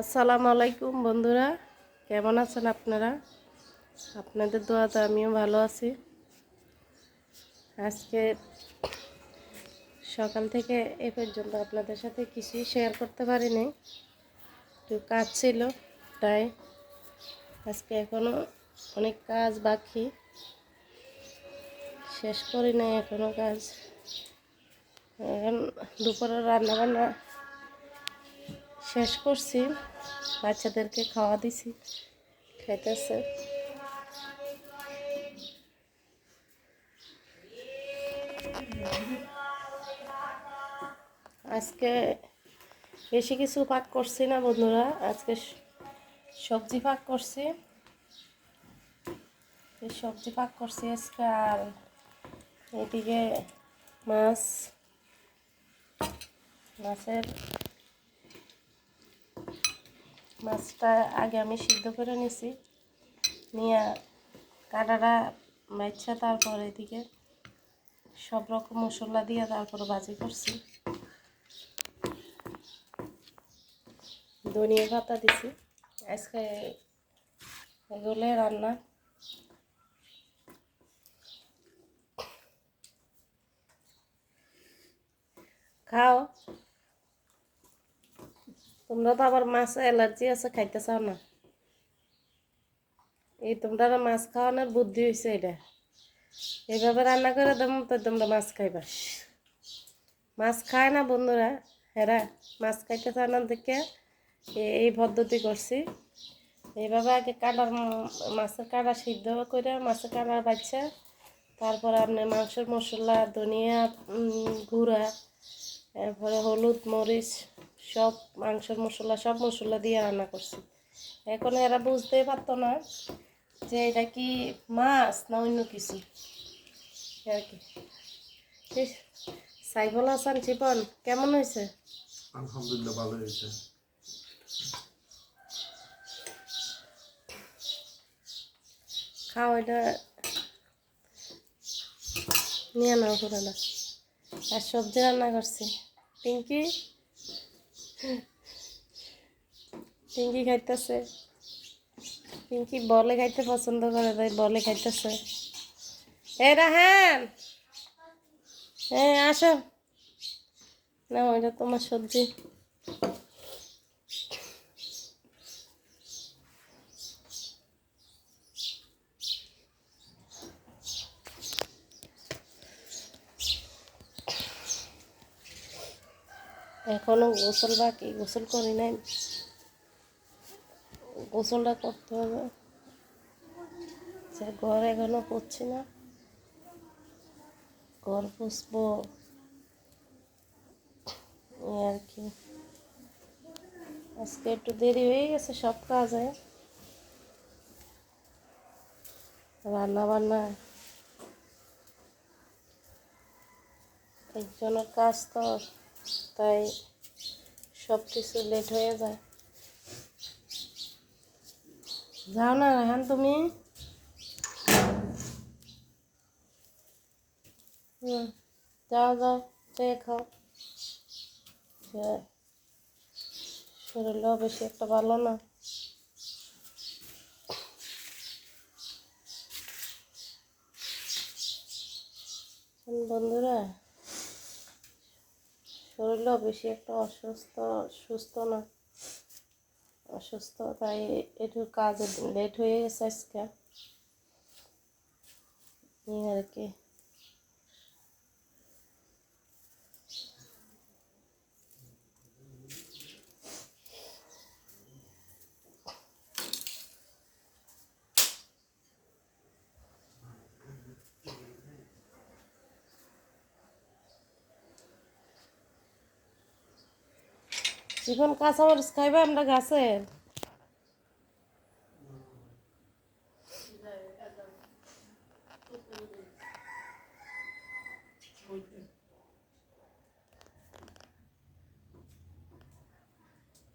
আসসালামু আলাইকুম বন্ধুরা, কেমন আছেন আপনারা? আপনাদের দোয়াতে আমিও ভালো আছি। আজকে সকাল থেকে এ পর্যন্ত আপনাদের সাথে কিছুই শেয়ার করতে পারিনি। একটু কাজ ছিল, তাই আজকে এখনও অনেক কাজ বাকি। শেষ করি নাই এখনও কাজ। এখন দুপুরে রান্না বান্না শেষ করছি। বাচ্চাদেরকে খাওয়া দিছি, খাইতেছে। আজকে বেশি কিছু পাক করছি না বন্ধুরা। আজকে সবজি পাক করছি। সবজি পাক করছি আজকে আর এদিকে মাছ, মাছের মাছটা আগে আমি সিদ্ধ করে নিছি। নিয়ে কাটাটা মাইছা তারপর এদিকে সব রকম মশলা দিয়ে তারপরে ভাজি করছি। ধনিয়া পাতা দিছি। আজকে এগুলো রান্না। খাও। তোমরা তো আবার মাছ অ্যালার্জি আছে, খাইতে চাও না? এই তোমরা মাছ খাওয়ানোর বুদ্ধি হয়েছে এটা। এইভাবে রান্না করে দেবো, তো তোমরা মাছ খাইবা। মাছ খায় না বন্ধুরা, হেরা মাছ খাইতে চায় না দেখে। এই পদ্ধতি করছি। এইভাবে আগে কাটার মাছের কাটা সিদ্ধ করে মাছের কাটার বাচ্চা, তারপরে আপনি মাংসের মশলা, ধনিয়া গুঁড়া, এরপরে হলুদ, মরিচ, সব মাংসের মশলা, সব মশলা দিয়ে রান্না করছি। এখন এরা বুঝতেই পারতো না যে এটা কি মাছ না অন্য কিছু। আর কি। সাইফুল হাসান চিপন কেমন হয়েছে? আলহামদুলিল্লাহ ভালো হয়েছে। খাও, এটা নিয়ে নাও করে আর সবজি রান্না করছি। পিঙ্কি? পিঙ্কি খাইতেছে। পিঙ্কি বলে খাইতে পছন্দ করে, তাই বলে খাইতেছে। এ রাহান হ্যাঁ আসো। না ওইটা তোমার সবজি। এখনও গোসল বাকি, গোসল করি নাই। গোসলটা করতে হবে। ঘর এখনও করছি না। ঘর পুষবো। আর কি। আজকে একটু দেরি হয়ে গেছে সব কাজে। রান্না বান্না একজনের কাজ তো। তাই সব কিছু লেট হয়ে যায়। যাও না রাহান তুমি? হুম, যাও যাও চেয়ে খাও। শরীরও বেশি একটা ভালো না। শরীরও বেশি একটা অসুস্থ, সুস্থ না। অসুস্থ, তাই একটু কাজ লেট হয়ে গেছে আজকে। আর কি। জীবন কাঁচামরিচ খাইবে আমরা গাছের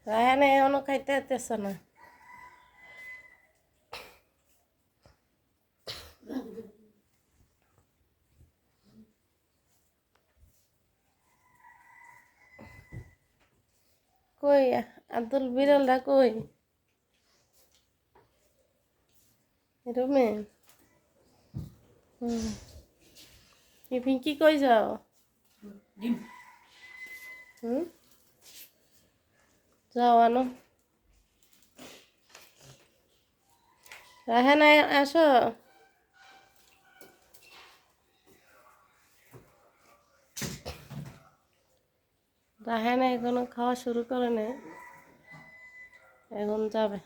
রায়ানে এখনও খাইতে যেতেছে না কই আব্দুল বিড়ালটা কই? রুমে? হুম। পিঙ্কি কই যাও? হুম? যাও আনো। রাহেন আসো। রাহেন এখনও খাওয়া শুরু করে নে এখন যাবে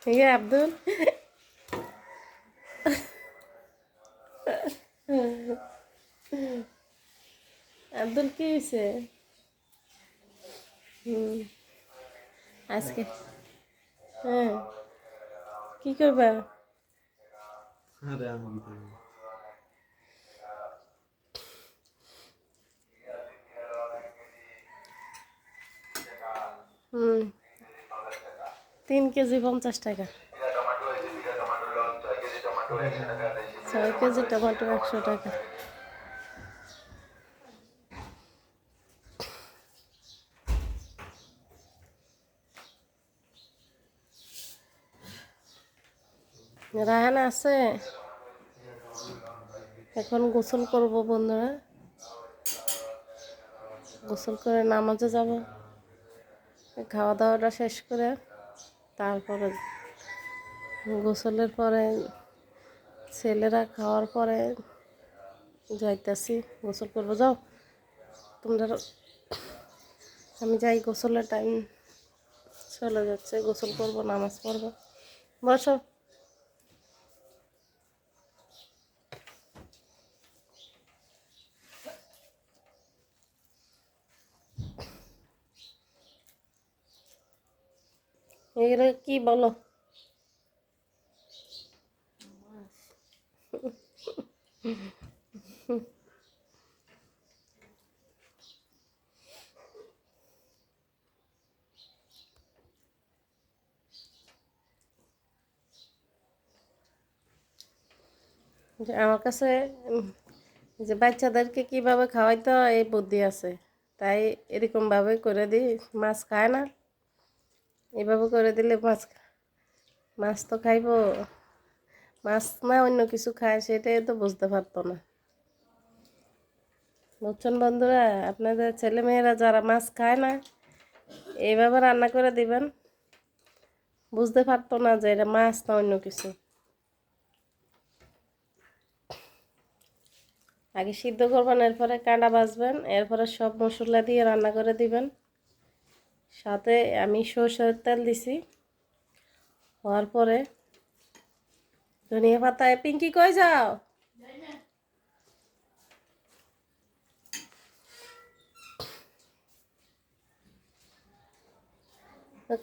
ঠিক আছে আব্দুল আব্দুল কি হয়েছে হুম আজকে। হ্যাঁ। কি করবা? হুম। তিন কেজি পঞ্চাশ টাকা। ছয় কেজি টমেটো একশো টাকা। রাহান আছে? এখন গোসল করব বন্ধুরা। গোসল করে নামাজে যাব। খাওয়া দাওয়াটা শেষ করে তারপরে গোসলের পরে ছেলেরা খাওয়ার পরে যাইতাছি, গোসল করব। যাও, তোমরা আমি যাই, গোসলের টাইম চলে যাচ্ছে, গোসল করব, নামাজ পড়ব। বসো। এগুলো কি বলো যে আমার কাছে, যে বাচ্চাদেরকে কীভাবে খাওয়াইতে হয় এই বুদ্ধি আছে। তাই এরকমভাবে করে দিই, মাছ খায় না। এভাবে করে দিলে মাছ মাছ তো খাইবো। মাছ না অন্য কিছু খায় সেটাই তো বুঝতে পারতো না। বুঝছেন বন্ধুরা, আপনাদের ছেলেমেয়েরা যারা মাছ খায় না এইভাবে রান্না করে দিবেন। বুঝতে পারতো না যে এটা মাছ না অন্য কিছু। আগে সিদ্ধ করবেন, এরপরে কাঁটা বাজবেন এরপরে সব মশলা দিয়ে রান্না করে দিবেন। সাথে আমি সরষের তেল দিছি। হওয়ার পরে ধনিয়া পাতায় পিঙ্কি কই যাও?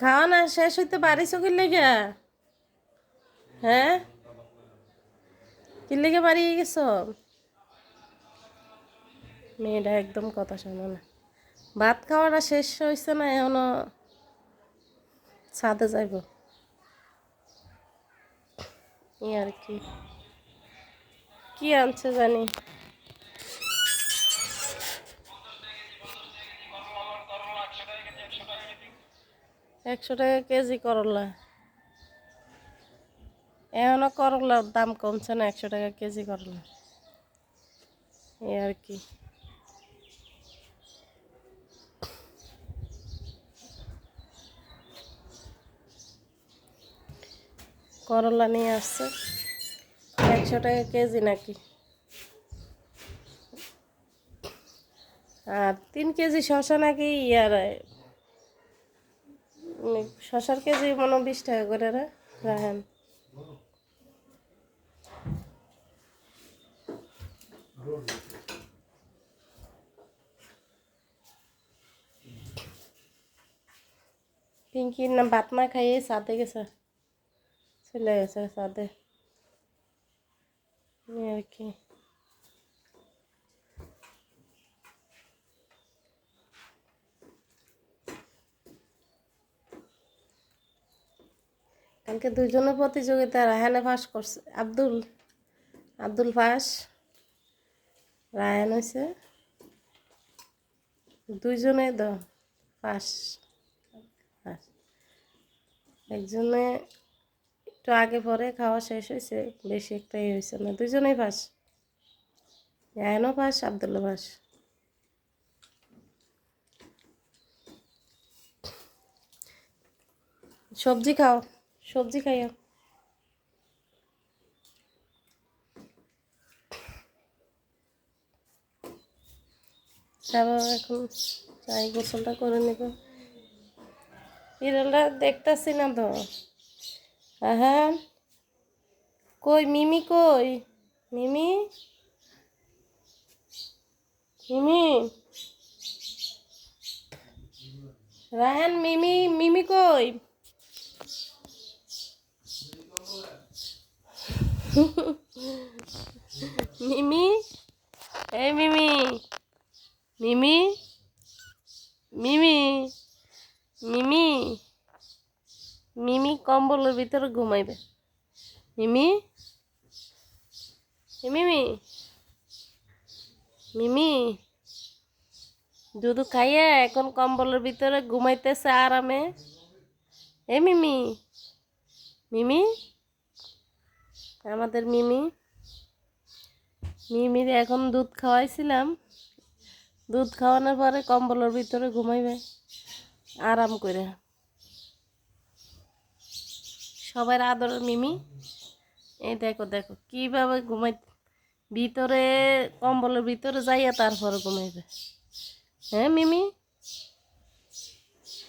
খাওয়া না, শেষ হইতে পারিস কি লেগে? হ্যাঁ? কি লেগে বাড়ি গেছ? মেয়েটা একদম কথা শোনো না। ভাত খাওয়াটা শেষ হয়েছে না, এখনও ছাদে যাইব। আর কি। কি আনছে জানি। একশো টাকা কেজি করলা। এখনও করলার দাম কমছে না, একশো টাকা কেজি করলা। এই আর কি। করলা নিয়ে আসছে। একশো টাকা কেজি নাকি? আর তিন কেজি শশা নাকি ইয়ার শশার কেজি মনে বিশ টাকা করে রাখেন পিঙ্কির না ভাত না খাইয়ে সাথে গেছে। চলে গেছে সাদে আর কি কালকে দুজনের প্রতিযোগিতা রায়ানে ফাঁস করছে। আব্দুল। আব্দুল ফাঁস। রায়ান হয়েছে। দুইজনে তো ফাঁস। একজনে একটু আগে পরে খাওয়া শেষ হয়েছে, বেশি একটা ইয়ে হয়েছে না। দুজনেই পাস রায়হানও পাস আবদুল্লা পাস সবজি খাও, সবজি খাইও। এখন চাই গোসলটা করে নেব। বিড়ালটা দেখতেছি না তো। হ্যাঁ কই, মিমি কই? মিমি? মিমি? রায়হান, মিমি মিমি কই? মিমি? এই মিমি। মিমি? মিমি? মিমি? মিমি কম্বলের ভিতরে ঘুমাইবে। মিমি? মিমি? মিমি? দুধ খাইয়ে এখন কম্বলের ভিতরে ঘুমাইতেছে আরামে। এ মিমি? মিমি? আমাদের মিমি। মিমির এখন দুধ খাওয়াইছিলাম। দুধ খাওয়ানোর পরে কম্বলের ভিতরে ঘুমাইবে। আরাম করে। সবার আদরের মিমি। এই দেখো দেখো কীভাবে ঘুমাই ভিতরে কম্বলের ভিতরে যাইয়া তারপরে ঘুমাইবে। হ্যাঁ মিমি?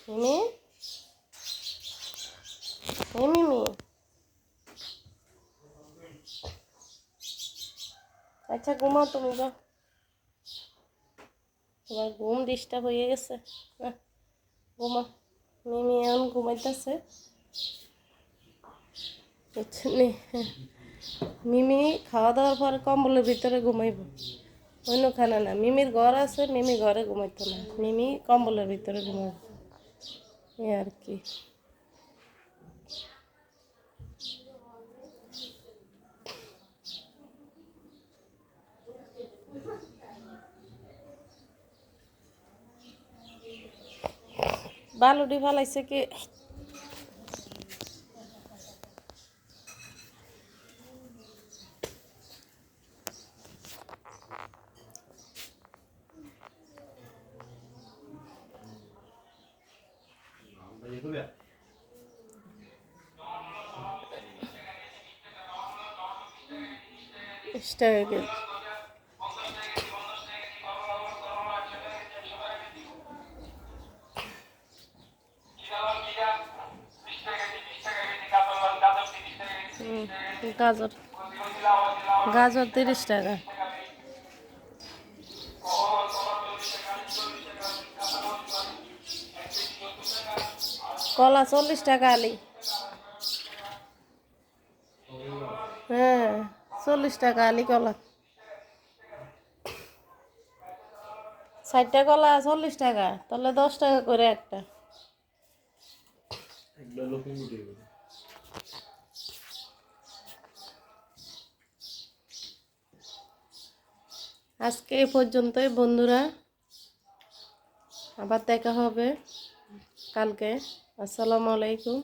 মিমি? হ্যাঁ মিমি? আচ্ছা ঘুমাও তুমি যাও। তোমার ঘুম ডিস্টার্ব হয়ে গেছে। হ্যাঁ, ঘুমা মিমি এখন ঘুমাইতেছে। হ্যাঁ। মিমি খাওয়া দাওয়ার পরে কম্বলের ভিতরে ঘুমাইব। অন্যখানে না, মিমির ঘর আছে, মিমি ঘরে ঘুমাইতো না। মিমি কম্বলের ভিতরে ঘুমাইব এ আর কি। বালুডি ফালাইছে কি? হয়ে গেল গাজর। গাজর তিরিশ টাকা। কলা চল্লিশ টাকা আলি হ্যাঁ চল্লিশ টাকা আলি কলা। ষাটটা কলা চল্লিশ টাকা তাহলে দশ টাকা করে একটা। আজকে এই পর্যন্তই বন্ধুরা আবার দেখা হবে কালকে। আসসালামু আলাইকুম।